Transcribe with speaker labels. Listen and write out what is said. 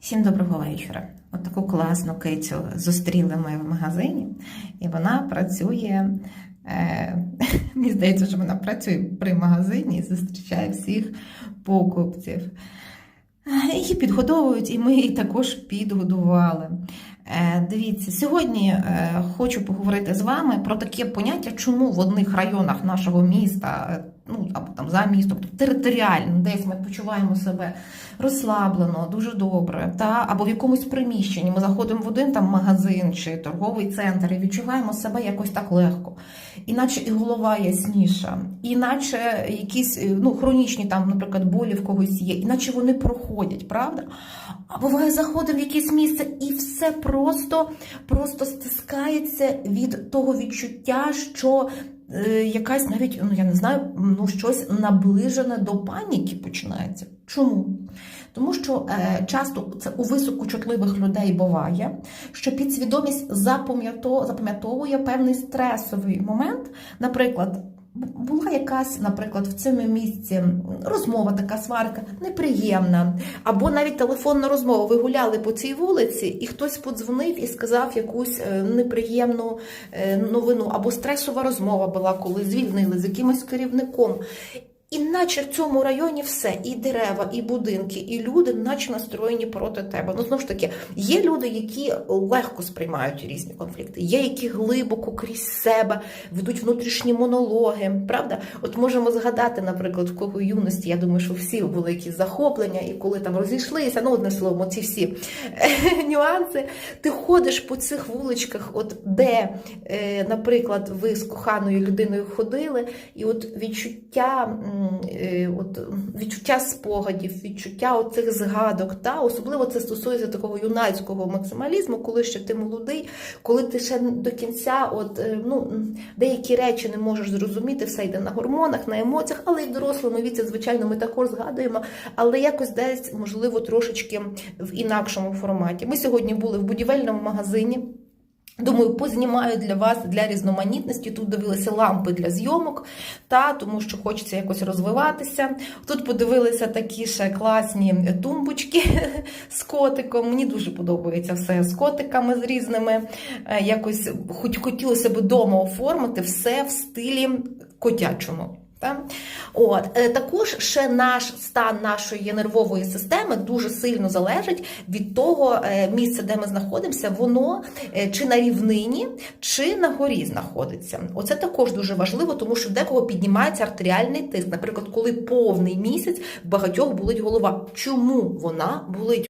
Speaker 1: Всім доброго вечора. От таку класну кицю зустріли ми в магазині, і вона працює. Е, мені здається, що вона працює при магазині і зустрічає всіх покупців. Е, Її підгодовують, і ми її також підгодували. Е, Дивіться, сьогодні е, хочу поговорити з вами про таке поняття, чому в одних районах нашого міста, е, ну або там за містом, тобто територіально, десь ми почуваємо себе розслаблено, дуже добре, та або в якомусь приміщенні ми заходимо в один там магазин чи торговий центр і відчуваємо себе якось так легко, іначе і голова ясніша, іначе якісь ну, хронічні там, наприклад, болі в когось є, іначе вони проходять, правда? А буває, заходимо в якесь місце і все просто, просто стискається від того відчуття, що е, якась навіть, ну я не знаю, ну щось наближене до паніки починається. Чому? Тому що е, часто це у високочутливих людей буває, що підсвідомість запам'ятовує певний стресовий момент. Наприклад, була якась, наприклад, в цьому місці розмова, така сварка неприємна, або навіть телефонна розмова. Ви гуляли по цій вулиці, і хтось подзвонив і сказав якусь е, неприємну е, новину, або стресова розмова була, коли звільнили з якимось керівником. І наче в цьому районі все, і дерева, і будинки, і люди, наче настроєні проти тебе. Ну знову ж таки, є люди, які легко сприймають різні конфлікти, є які глибоко крізь себе ведуть внутрішні монологи. Правда, от можемо згадати, наприклад, в кого юності, я думаю, що всі були якісь захоплення, і коли там розійшлися, ну одне слово, ці всі нюанси. Ти ходиш по цих вуличках, от де, е, наприклад, ви з коханою людиною ходили, і от відчуття, от відчуття спогадів, відчуття оцих згадок, та особливо це стосується такого юнацького максималізму, коли ще ти молодий, коли ти ще до кінця, от е, ну деякі речі не можеш зрозуміти, все йде на гормонах, на емоціях, але й в дорослому віці, звичайно, ми також згадуємо, але якось десь можливо трошечки в інакшому форматі. Ми сьогодні були в будівельному магазині. Думаю, познімаю для вас для різноманітності. Тут дивилися лампи для зйомок, та тому що хочеться якось розвиватися. Тут подивилися такі ще класні тумбочки з котиком. Мені дуже подобається все з котиками з різними. Е, Якось хоч хотілося б вдома оформити все в стилі котячому. Та? От е, також ще наш стан нашої нервової системи дуже сильно залежить від того е, місця, де ми знаходимося, воно е, чи на рівнині, чи на горі знаходиться. Оце також дуже важливо, тому що в декого піднімається артеріальний тиск. Наприклад, коли повний місяць багатьох болить голова. Чому вона болить?